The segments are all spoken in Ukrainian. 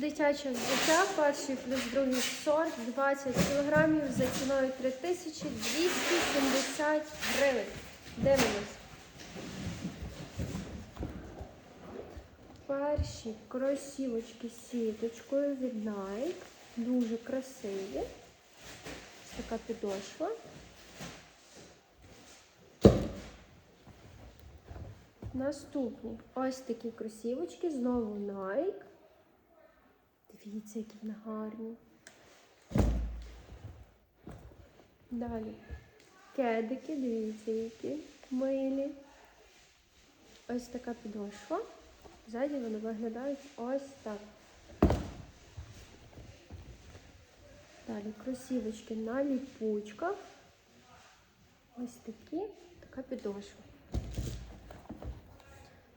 Дитяче взуття, перший плюс другий сорт, 20 кг за ціною 3270 гривень. Дивимось. Перші кросівочки з сіточкою від Nike. Дуже красиві. Ось така підошва. Наступні ось такі кросівочки, знову Nike. Дивіться, які вони гарні. Далі. Кедики, дивіться, які милі. Ось така підошва. Ззаді вони виглядають ось так. Далі кросівочки на ліпучках. Ось такі, така підошва.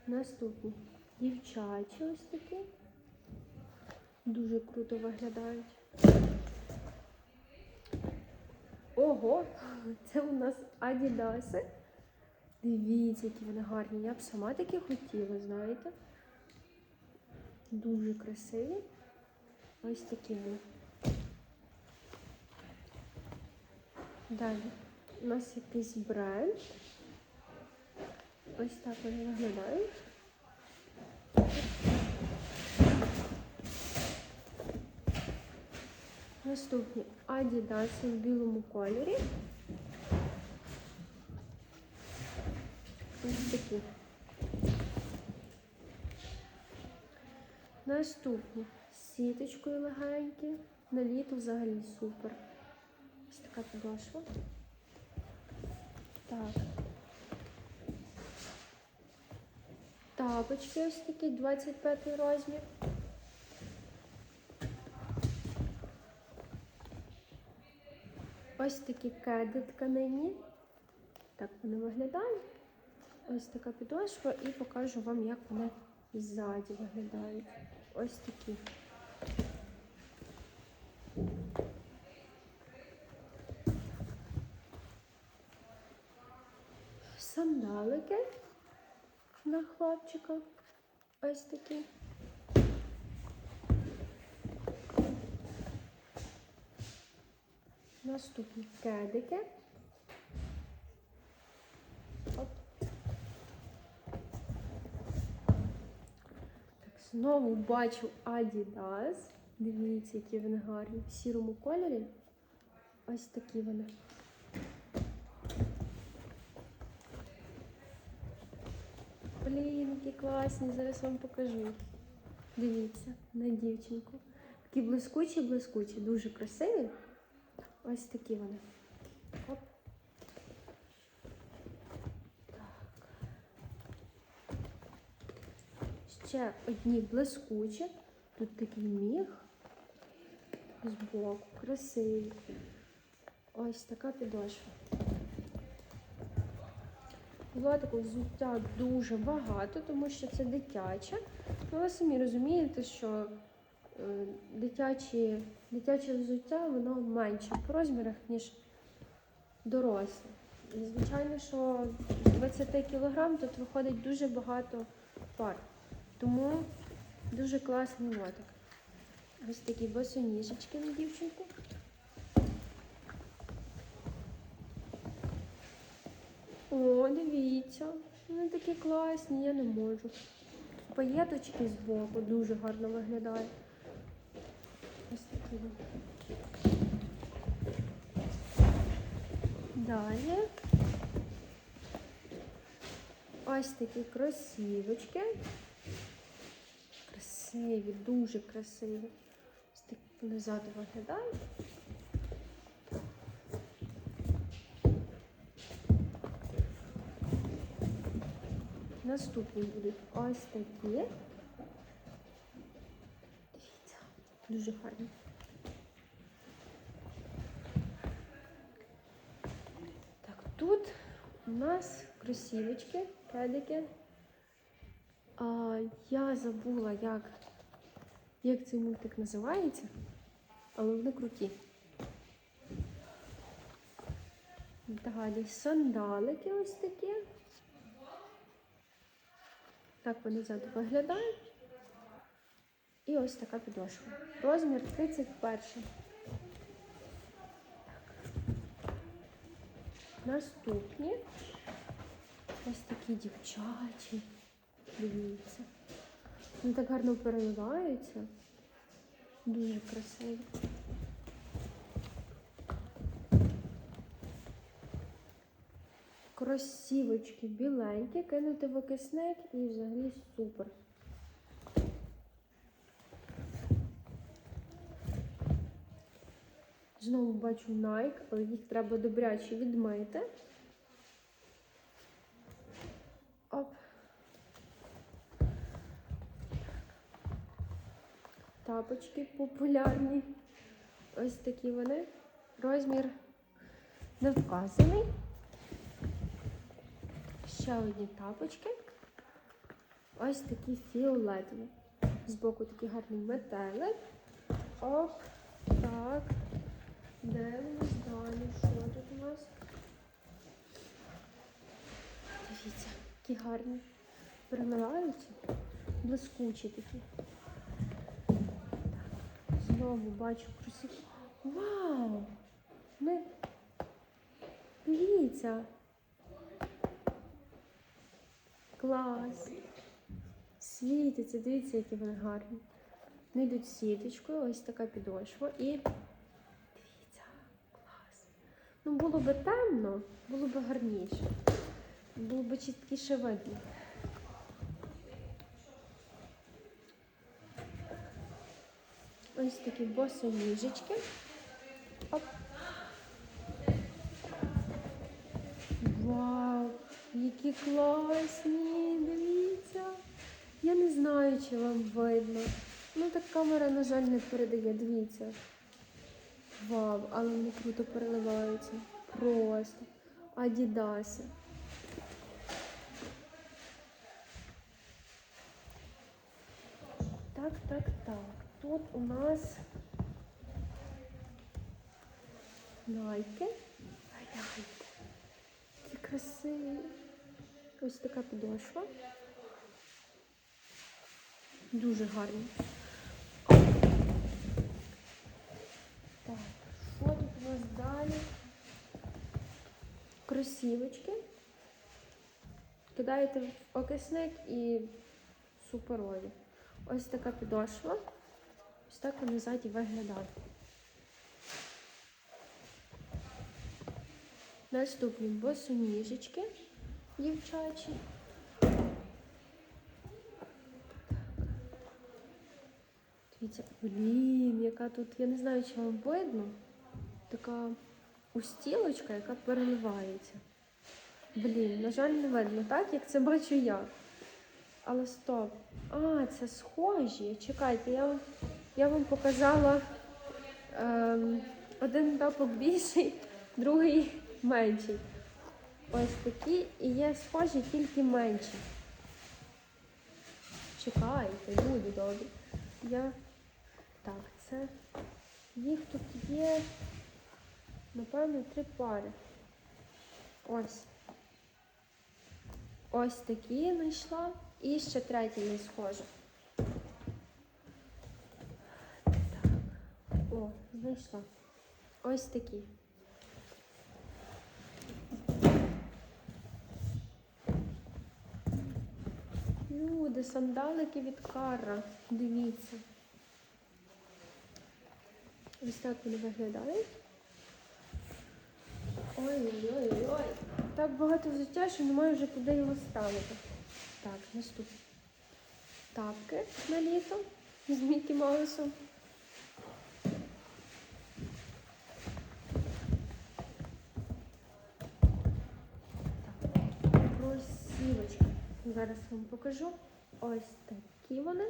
Наступні дівчачі ось такі. Дуже круто виглядають. Ого, це у нас адідаси. Дивіться, які вони гарні. Я б сама такі хотіла, знаєте. Дуже красиві. Ось такі вони. Далі. У нас якийсь бренд. Ось так вони виглядають. Наступні Adidas в білому кольорі. Ось такі. Наступні з сіточкою легенькі. На літо взагалі супер. Ось така підошва. Так. Тапочки ось такі, 25 розмір. Ось такі кеди тканині. Так вони виглядають. Ось така підошва і покажу вам, як вони ззаді виглядають. Ось такі. Сандалики на хлопчика. Ось такі. Наступні кедики. Оп. Так, знову бачу Adidas. Дивіться, які вони гарні. В сірому кольорі. Ось такі вони. Блін, які класні, зараз вам покажу. Дивіться, на дівчинку. Такі блискучі, блискучі, дуже красиві. Ось такі вони. Оп. Так. Ще одні блискучі. Тут такий міг. Збоку, красивий. Ось така підошва. Було такого взуття дуже багато, тому що це дитяче. Ну, ви самі розумієте, що дитячі, дитяче взуття воно менше по розмірах, ніж доросле. І звичайно, що з 20 кг тут виходить дуже багато пар. Тому дуже класний лотик. Ось такі босоніжечки на дівчинку. О, дивіться, вони такі класні, я не можу. Паєточки з боку дуже гарно виглядають. Далі. Ось такі кросівочки. Красиві, дуже красиві. Ось так назаду виглядають. Наступні будуть ось такі. Дивіться, дуже гарні. Так, тут у нас кросівочки, педики. А, я забула, як, як цей мультик називається, але вони круті. Далі сандалики ось такі. Так вони ззаду виглядають. І ось така підошва. Розмір 31. Наступні ось такі дівчачі. Дивіться. Вони так гарно переливаються. Дуже красиві. Кросівочки біленькі, кинути в окисник і взагалі супер. Знову бачу Nike, але їх треба добряче відмити. Оп. Тапочки популярні. Ось такі вони. Розмір не вказаний. Ще одні тапочки. Ось такі фіолетові. Збоку такий гарний метелик. Оп. Так. Дивимось далі. Що тут у нас? Дивіться, які гарні. Перемиваються. Блискучі такі. Знову бачу красиві. Вау! Ми... Дивіться. Клас. Світиться, дивіться, які вони гарні. Вони йдуть сіточкою, ось така підошва. І. Ну, було би темно, було б гарніше. Було б чіткіше видно. Ось такі босоніжечки. Оп. Вау, які класні! Дивіться. Я не знаю, чи вам видно. Ну так камера, на жаль, не передає. Дивіться. Вау, але вони круто переливаються. Просто. Адідаси. Так, так, так. Тут у нас найки. Гляньте. Які красиві. Ось така підошва. Дуже гарні. Так, що тут у нас далі? Кросівочки. Кидаєте в окисник і суперові. Ось така підошва. Ось так вони ззаді виглядають. Наступні босоніжечки дівчачі. Дивіться, блін, яка тут, я не знаю, чи вам видно, така устілочка, яка переливається. Блін, на жаль, не видно, так, як це бачу я. Але стоп. А, це схожі. Чекайте, я я вам показала ем, один тапок більший, другий менший. Ось такі і є схожі, тільки менші. Чекайте, люди добрі. Я. Так, це. Їх тут є, напевно, три пари. Ось. Ось такі знайшла. І ще третій не схожа. Так. О, знайшла. Ось такі. Люди, сандалики від Карра. Дивіться. Ось так вони виглядають. Ой-ой-ой-ой. Так багато взуття, що немає вже куди його ставити. Так, наступне. Тапки на літо з Мікі Маусом. Кросівочки. Зараз вам покажу. Ось такі вони.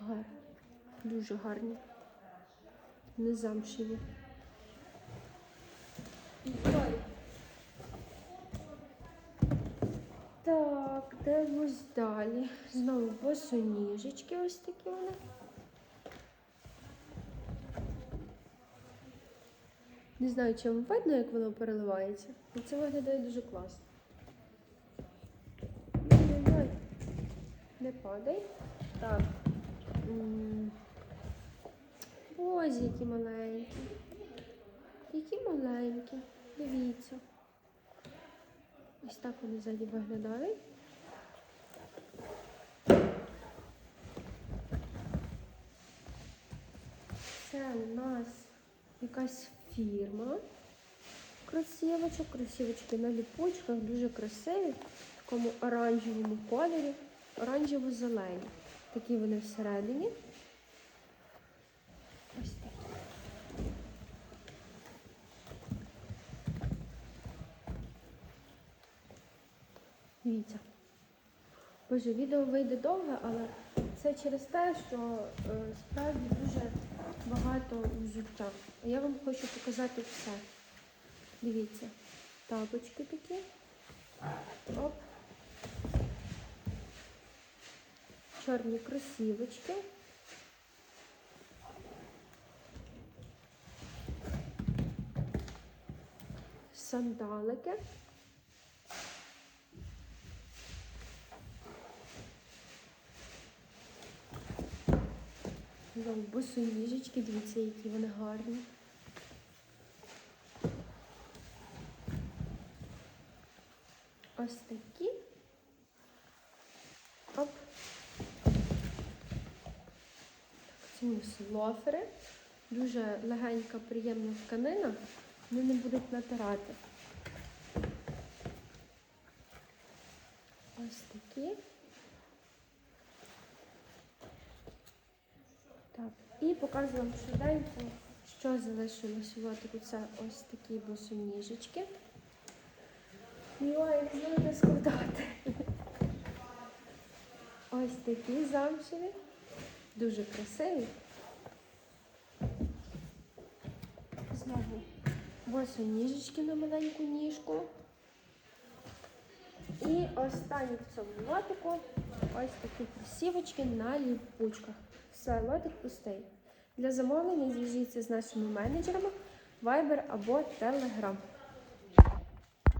Гарні. Дуже гарні. Не замшеві. Так, дивимось далі. Знову босоніжечки ось такі вони. Не знаю, чи вам видно, як воно переливається. але Це виглядає дуже класно. Не падай. Так. Ось які маленькі. Які маленькі. Дивіться. Ось так вони ззаді виглядають. Це у нас якась фірма. Красивочок, красивочки на ліпучках, дуже красиві, в такому оранжевому кольорі, оранжево-зелені. Такі вони всередині. Ось такі. Дивіться. Боже, відео вийде довге, але це через те, що е, справді дуже багато взуття. А я вам хочу показати все. Дивіться, тапочки такі. Оп. Чорні кросівочки. Сандалики. Знову босоніжечки, дивіться, які вони гарні. Ось такі. Оп. Так, це лофери. Дуже легенька, приємна тканина. Вони не будуть натирати. Ось такі. Так, і показую вам швиденько, що залишилось в лотику. Це ось такі босоніжечки. Ой, не знаю, складати. Ось такі замшеві. Дуже красиві. Знову босоніжечки на маленьку ніжку. І останній в цьому лотику ось такі кросівочки на ліпучках. Лотик пустий. Для замовлення зв'яжіться з нашими менеджерами Viber або Telegram.